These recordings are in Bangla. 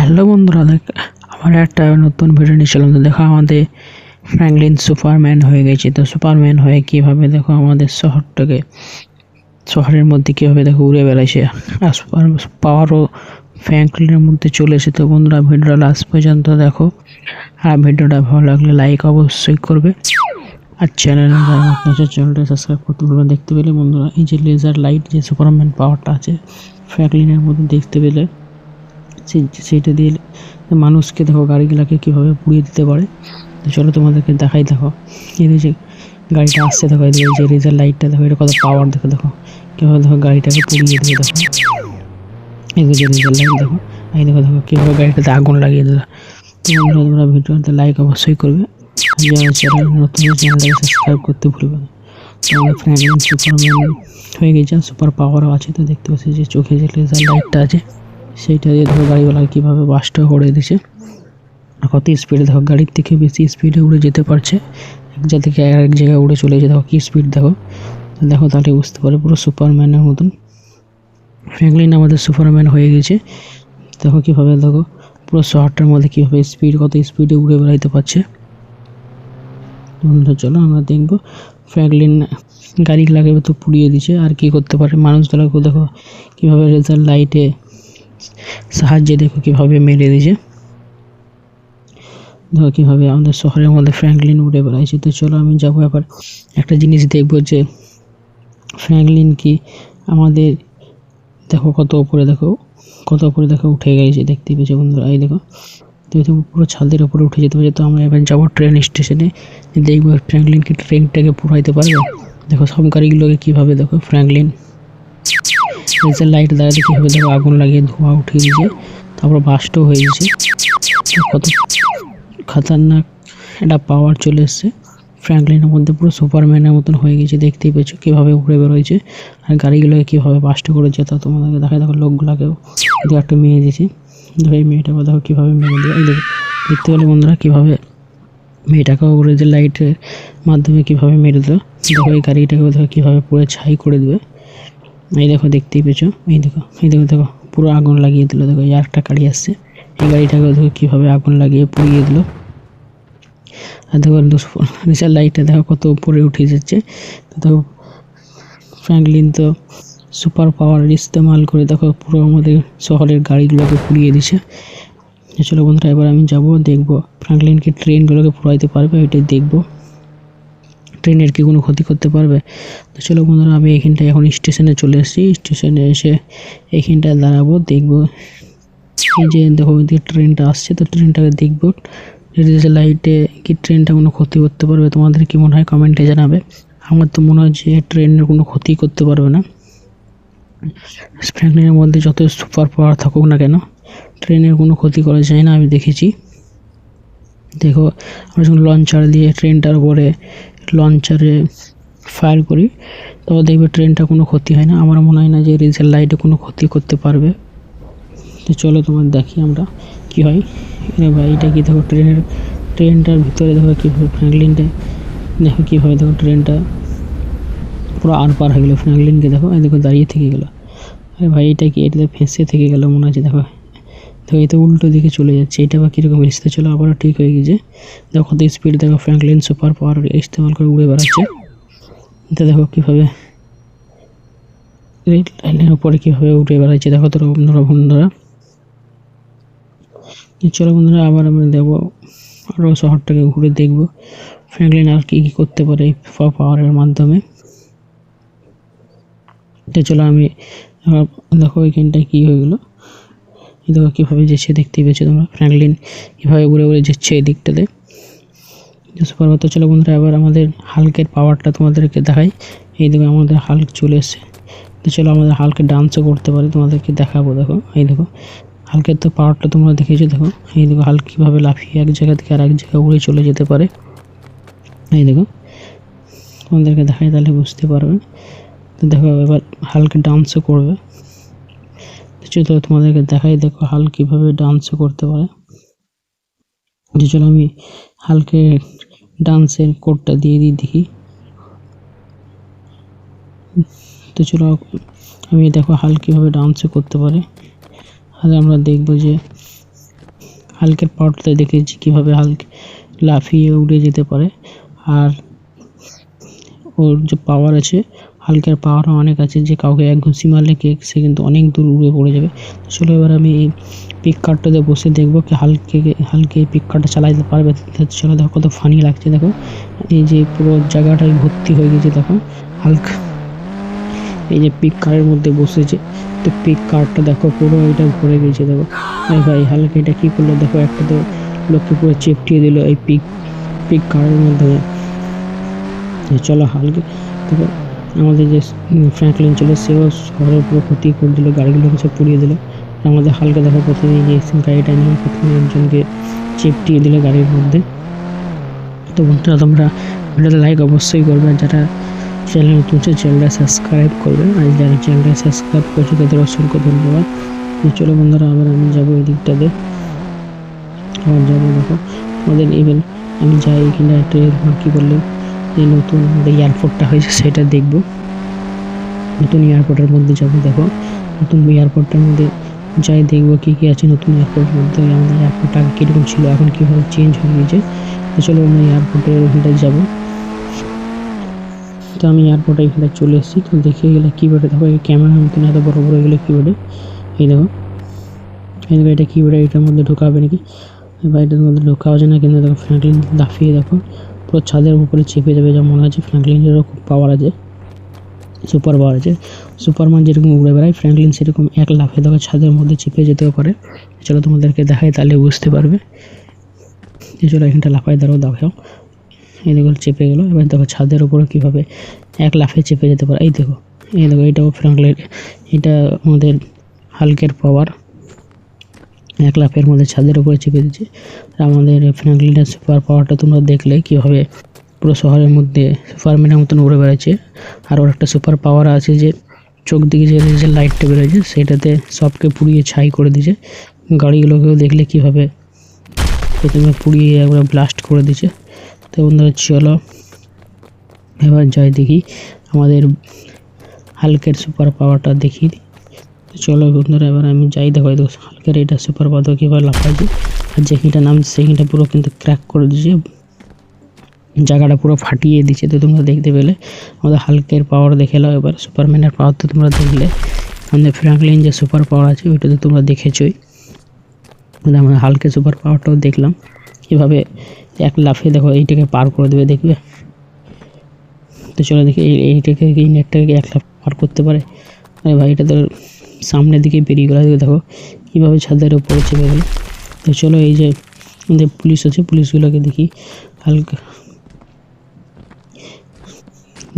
হ্যালো বন্ধুরা, দেখ, আমার একটা নতুন ভিডিও নিয়েছিলাম তো দেখো, আমাদের ফ্র্যাঙ্কলিন সুপারম্যান হয়ে গেছে। তো সুপারম্যান হয়ে কীভাবে, দেখো, আমাদের শহরটাকে, শহরের মধ্যে কীভাবে, দেখো, উড়ে বেড়াইছে। আর সুপার পাওয়ারও ফ্র্যাঙ্কলিনের মধ্যে চলে এসে তো বন্ধুরা, ভিডিওটা লাস্ট পর্যন্ত দেখো। আর ভিডিওটা ভালো লাগলে লাইক অবশ্যই করবে। আর চ্যানেল চ্যানেলটা সাবস্ক্রাইব করতে পারবে দেখতে পেলে বন্ধুরা, এই যে লেজার লাইট যে সুপারম্যান পাওয়ারটা আছে ফ্র্যাঙ্কলিনের মধ্যে দেখতে পেলে। সেই- সেইটা দিয়ে মানুষকে দেখো গাড়িগুলোকে কীভাবে পুড়িয়ে দিতে পারে। তো চলো তোমাদেরকে দেখাই, দেখো। এই যে গাড়িটা আসছে, দেখো, এই যে রেজার লাইটটা দেখো, এটা কত পাওয়ার দেখো দেখো। কীভাবে, দেখো, গাড়িটাকে পুড়িয়ে দিয়ে দেখো। এই যে রেজার লাইট দেখো। এই দেখো দেখো, কীভাবে গাড়িটাতে আগুন লাগিয়ে দিল তো বন্ধুরা, তোমরা ভিডিওতে লাইক অবশ্যই করবে। নতুন চ্যানেলটাকে সাবস্ক্রাইব করতে ভুলবে না। হয়ে গেছে সুপার পাওয়ারও আছে। তো দেখতে পাচ্ছি যে চোখে যে লেজার লাইটটা আছে সেইটা দিয়ে ধরো গাড়িওয়ালা কীভাবে বাসটা করে দিছে। কত স্পিডে দেখো, গাড়ির থেকে বেশি স্পিডে উড়ে যেতে পারছে। এক জায়গা থেকে আর এক জায়গায় উড়ে চলে যেতে দেখো কী স্পিড দেখো? দেখো তাহলে বুঝতে পারে পুরো সুপারম্যানের মতন। ফ্র্যাঙ্কলিন আমাদের সুপারম্যান হয়ে গেছে। দেখো কীভাবে দেখো, পুরো শহরটার মধ্যে কীভাবে স্পিড কত স্পিডে উড়ে বেড়াইতে পারছে। চলো আমরা দেখব। ফ্র্যাঙ্কলিন গাড়ি লাগাবে তো পুড়িয়ে দিছে আর কি করতে পারে? মানুষগুলোকে দেখো, কীভাবে রেজাল্ট লাইটে সাহায্যে দেখো কীভাবে মেরে দিয়েছে। দেখো কীভাবে আমাদের শহরের মধ্যে ফ্র্যাঙ্কলিন উড়ে বেড়াইছে। তো চলো আমি যাব এবার। একটা জিনিস দেখব যে ফ্র্যাঙ্কলিন কি আমাদের দেখো কত উপরে দেখো, কত উপরে দেখো উঠে গেছে দেখতে পেয়েছ বন্ধুরা। এই দেখো, তো এই তো পুরো ছাদের উপরে উঠে যেতে পারছে। তো আমরা এবার যাব ট্রেন স্টেশনে দেখব ফ্র্যাঙ্কলিন কি ট্রেনটাকে পুরাইতে পারবে। দেখো সব গাড়িগুলোকে কীভাবে দেখো ফ্র্যাঙ্কলিন লেজার লাইট দাঁড়াতে কীভাবে দেখো আগুন লাগিয়ে ধোঁয়া উঠিয়ে দিয়েছে। তারপর বাস্টও হয়ে গেছে। কত খাতারনাক একটা পাওয়ার চলে এসছে। ফ্র্যাঙ্কলিনের মধ্যে পুরো সুপারম্যানের মতন হয়ে গেছে। দেখতেই পেয়েছ কীভাবে উড়ে বেরোয়েছে। আর গাড়িগুলোকে কীভাবে বাস্ট করেছে তা তোমাদেরকে দেখা দেখো লোকগুলোকেও দু একটা মেয়ে দিয়েছে। দেখো এই মেয়েটাকে দেখো কীভাবে মেরে দিয়ে। এই দেখো, দেখতে পেলে বন্ধুরা কীভাবে মেয়েটাকেও উড়ে যে লাইটের মাধ্যমে কীভাবে মেরে দিল দেখো এই গাড়িটাকেও দেখো কীভাবে পুরো ছাই করে দেবে। এই দেখো, দেখতেই পেয়েছ? এই দেখো এই দেখো দেখো, পুরো আগুন লাগিয়ে দিল, দেখো, এই একটা গাড়ি আসছে। এই গাড়িটাকে দেখো কীভাবে আগুন লাগিয়ে পুড়িয়ে দিল। আর দেখো রিসার লাইটটা দেখো কত উপরে উঠে যাচ্ছে। দেখো ফ্র্যাঙ্কলিন তো সুপার পাওয়ার ইস্তেমাল করে দেখো পুরো আমাদের শহরের গাড়িগুলোকে পুড়িয়ে দিছে। চলো বন্ধুরা, এবার আমি যাব, দেখব। ফ্র্যাঙ্কলিনকে ট্রেনগুলোকে পুরাইতে পারবে, ওইটাই দেখব। ট্রেনের কি কোনো ক্ষতি করতে পারবে? তো চলো বন্ধুরা, আমি এখানটায় এখন স্টেশনে চলে এসেছি স্টেশনে এসে এখানটায় দাঁড়াবো, দেখব। এই যে দেখো ওইদিকে ট্রেনটা আসছে, তো ট্রেনটাকে দেখব। লাইটে কি ট্রেনটা কোনো ক্ষতি করতে পারবে, তোমাদের কি মনে হয় কমেন্টে জানাবে। আমার তো মনে হয় যে ট্রেনের কোনো ক্ষতি করতে পারবে না। ফ্র্যাঙ্কলিনের মধ্যে যত সুপার পাওয়ার থাকুক না কেন, ট্রেনের কোনো ক্ষতি করা যায় না, আমি দেখেছি। দেখো, আমরা যখন লঞ্চার দিয়ে ট্রেনটার উপরে লঞ্চারে ফায়ার করি, তো দেখবে ট্রেনটা কোনো ক্ষতি হয় না। আমার মনে হয় না যে রিজেল লাইটে কোনো ক্ষতি করতে পারবে। তো চলো তোমার দেখি আমরা কি হয়। ভাই, এটা কি দেখো ট্রেনের ট্রেনটার ভিতরে দেখো কীভাবে ফ্র্যাঙ্কলিনটা দেখো কীভাবে দেখো ট্রেনটা পুরো আর পার হয়ে গেলো ফ্র্যাঙ্কলিনকে দেখো। দেখো দাঁড়িয়ে থেকে গেলো। আরে ভাই, এটা কি? এটা ফেঁসে থেকে গেলো মনে হচ্ছে, দেখো। দেখো এই তো উল্টো দিকে চলে যাচ্ছে। এটা বা কীরকম এসতে চলো আবারও ঠিক হয়ে গেছে দেখো তো স্পিড দেখো ফ্র্যাঙ্কলিন সুপার পাওয়ার ইস্তেমাল করে উড়ে বেড়াচ্ছে। এটা দেখো কীভাবে রেড লাইনের উপরে কীভাবে উঠে বেড়াচ্ছে। দেখো তো বন্ধুরা। বন্ধুরা চলো বন্ধুরা, আবার আমরা দেখব আরও শহরটাকে ঘুরে দেখব। ফ্র্যাঙ্কলিন আর কী কী করতে পারে পাওয়ারের মাধ্যমে। এটা চলো আমি দেখো এখানটায় কী হয়ে গেলো। দেখো কীভাবে যাচ্ছে, দেখতেই পেয়েছ তোমরা ফ্র্যাঙ্কলিন কীভাবে উড়ে উড়ে যাচ্ছে এই দিকটাতে সুপার তো চলো বন্ধুরা, এবার আমাদের হালকের পাওয়ারটা তোমাদেরকে দেখাই। এই দেখো আমাদের হালক চলে এসছে। তো চলো আমাদের হালকে ডান্সও করতে পারি, তোমাদেরকে দেখাবো, দেখো, এই দেখো। হালকের তো পাওয়ারটা তোমরা দেখেছ, দেখো। এই দেখো হালক কীভাবে লাফিয়ে এক জায়গা থেকে আর এক জায়গায় উড়ে চলে যেতে পারে। এই দেখো, তোমাদেরকে দেখাই তাহলে বুঝতে পারবে। তো দেখো এবার হালকে ডান্সও করবে। চলো তোমাদেরকে দেখাই, দেখো হাল কীভাবে ডান্সও করতে পারে। যে চলো আমি হালকে ডান্সের কোডটা দিয়ে দিই, দেখি। তো চলো, আমি দেখো হাল কীভাবে ডান্সও করতে পারে। আর আমরা দেখব যে হালকের পাওয়ারটাতে দেখেছি কীভাবে হালক লাফিয়ে উড়ে যেতে পারে। আর ওর যে পাওয়ার আছে হালকের পাওয়ারও অনেক আছে যে কাউকে এক ঘুষি মারলে কে সে কিন্তু অনেক দূর উড়ে পড়ে যাবে। চলো এবার আমি এই পিক কার্টটাতে বসে দেখব কি হালকে হালকে এই পিক কার্টটা চালাইতে পারবে। চলো দেখো কত ফানি লাগছে, দেখো। এই যে পুরো জায়গাটাই ভর্তি হয়ে গেছে, দেখো। হালক এই যে পিক কারের মধ্যে বসেছে। তো পিক কার্ডটা দেখো, পুরো এটা ভরে গেছে, দেখো। এই ভাই, হালকা এটা কী করল? দেখো, একটা তো লোককে পুরো চেপটিয়ে দিল এই পিক পিক কারের মাধ্যমে যে চলো হালকা দেখো আমাদের যে ফ্র্যাঙ্কলিন ছিল, সেও শহরের পুরো ক্ষতি করে দিল গাড়িগুলোকে সব পুড়িয়ে দিল। আমাদের হালকা দেখো প্রথমে যে গাড়িটা নিয়ে, প্রথমে একজনকে চেপটিয়ে দিল গাড়ির মধ্যে। তো বন্ধুরা, তোমরা ভিডিওতে লাইক অবশ্যই করবে, আর যারা চ্যানেল নতুন চ্যানেলটা সাবস্ক্রাইব করবে। আর যারা চ্যানেলটা সাবস্ক্রাইব করছে, তাদের অসংখ্য ধন্যবাদ। চলো বন্ধুরা, আবার আমি যাব এই দিকটাতে আবার যাব, দেখো। আমাদের ইভেন আমি যাই এখানে একটা কী বললে যে নতুন আমাদের এয়ারপোর্টটা হয়েছে, সেটা দেখব। নতুন এয়ারপোর্টের মধ্যে যাব দেখো নতুন এয়ারপোর্টটার মধ্যে যাই দেখব কী কী আছে নতুন এয়ারপোর্টের মধ্যে। আমাদের এয়ারপোর্টটা আগে কীরকম ছিল, এখন কীভাবে চেঞ্জ হয়ে গেছে। চলো আমরা এয়ারপোর্টের ওখানটায় যাব। তো আমি এয়ারপোর্টে এখানে চলে এসেছি। তো দেখে গেলে কিবোর্ডে দেখো এই ক্যামেরার মতন এত বড় বড় এগুলো কিবোর্ডে এই দেখো। এই দেখো, এটা কিবোর্ডে এটার মধ্যে ঢোকাবে নাকি? বা এটার মধ্যে ঢোকা যায় না, কিন্তু দেখো ফ্র্যাঙ্কলিন লাফিয়ে দেখো। পুরো ছাদের উপরে চেপে যাবে যা মনে হচ্ছে ফ্র্যাঙ্কলিনেরও খুব পাওয়ার আছে সুপার পাওয়ার আছে। সুপারম্যান যেরকম উড়ে বেড়ায় ফ্র্যাঙ্কলিন সেরকম এক লাফে দেখো ছাদের মধ্যে চেপে যেতেও পারে। চলো তোমাদেরকে দেখাই, তাহলে বুঝতে পারবে। চলো এখানটা লাফায় দাঁড়াও, দেখাও। এই দেখো, চেপে গেলো। এবার দেখো ছাদের উপরে কীভাবে এক লাফে চেপে যেতে পারে। এই দেখো এই দেখো, এটাও ফ্র্যাঙ্কলের এটা আমাদের হালকের পাওয়ার এক লাফের মধ্যে ছাদের উপরে চেপে দিচ্ছে আর আমাদের ফ্র্যাঙ্কলিনের সুপার পাওয়ারটা তোমরা দেখলে কীভাবে পুরো শহরের মধ্যে সুপারম্যানের মতন উড়ে বেড়াচ্ছে। আর ওর একটা সুপার পাওয়ার আছে যে, চোখ দিকে যে যে লাইটটা বেরোচ্ছে, সেটাতে সবকে পুড়িয়ে ছাই করে দিয়েছে। গাড়িগুলোকেও দেখলে কীভাবে প্রথমে পুড়িয়ে একবার ব্লাস্ট করে দিচ্ছে তো বন্ধুরা, চলো এবার যাই দেখি আমাদের হালকের সুপার পাওয়ারটা দেখি চলো বন্ধুরা, এবার আমি যাই। দেখো দেখো হালকের এটা সুপার দেখো কীভাবে লাফাইছে আর যেখানটা নাম সেখানটা পুরো কিন্তু ক্র্যাক করে দিয়েছে। জায়গাটা পুরো ফাটিয়ে দিচ্ছে তো তোমরা দেখতে পেলে। আমাদের হালকের পাওয়ার দেখে নাও এবার। সুপারম্যানের পাওয়ার তো তোমরা দেখলে। আমাদের ফ্র্যাঙ্কলিন যে সুপার পাওয়ার আছে, ওইটা তো তোমরা দেখেছই। মানে আমাদের হালকের সুপার পাওয়ারটাও দেখলাম। কীভাবে এক লাফে দেখো, এইটাকে পার করে দেবে, দেখবে? তো চলো দেখি, এই এইটাকে এই নেটটাকে এক লাফ পার করতে পারে? আরে ভাই, এটা তো সামনের দিকে বেরিয়ে গেলো। দেখো, কীভাবে ছাদের উপরে চেপে গেলো তো চলো এই যে আমাদের পুলিশ আছে, পুলিশগুলোকে দেখি। হালকা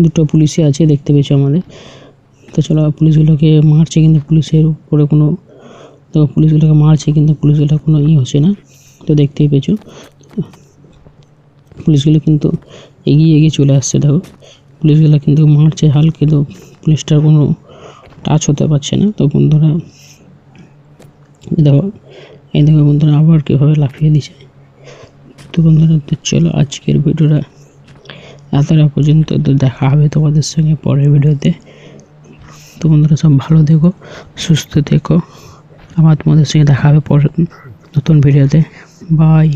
দুটো পুলিশই আছে, দেখতে পেয়েছ আমাদের। তো চলো, পুলিশগুলোকে মারছে কিন্তু পুলিশের উপরে কোনো, দেখো পুলিশগুলোকে মারছে কিন্তু পুলিশগুলো কোনো ই হচ্ছে না। তো দেখতেই পেয়েছ। পুলিশগুলো কিন্তু এগিয়ে এগিয়ে চলে আসছে, দেখো। পুলিশগুলো কিন্তু মারছে হাল কিন্তু পুলিশটার কোনো টাচ হতে পারছে না। তো বন্ধুরা, দেখো, এই দেখো বন্ধুরা, আবার কীভাবে লাফিয়ে দিছে। তো বন্ধুরা, তো চলো আজকের ভিডিওটা এতটা পর্যন্ত তো দেখা হবে তোমাদের সঙ্গে পরের ভিডিওতে। তো বন্ধুরা, সব ভালো থেকো, সুস্থ থেকো। আবার তোমাদের সঙ্গে দেখা হবে পরের নতুন ভিডিওতে। বাই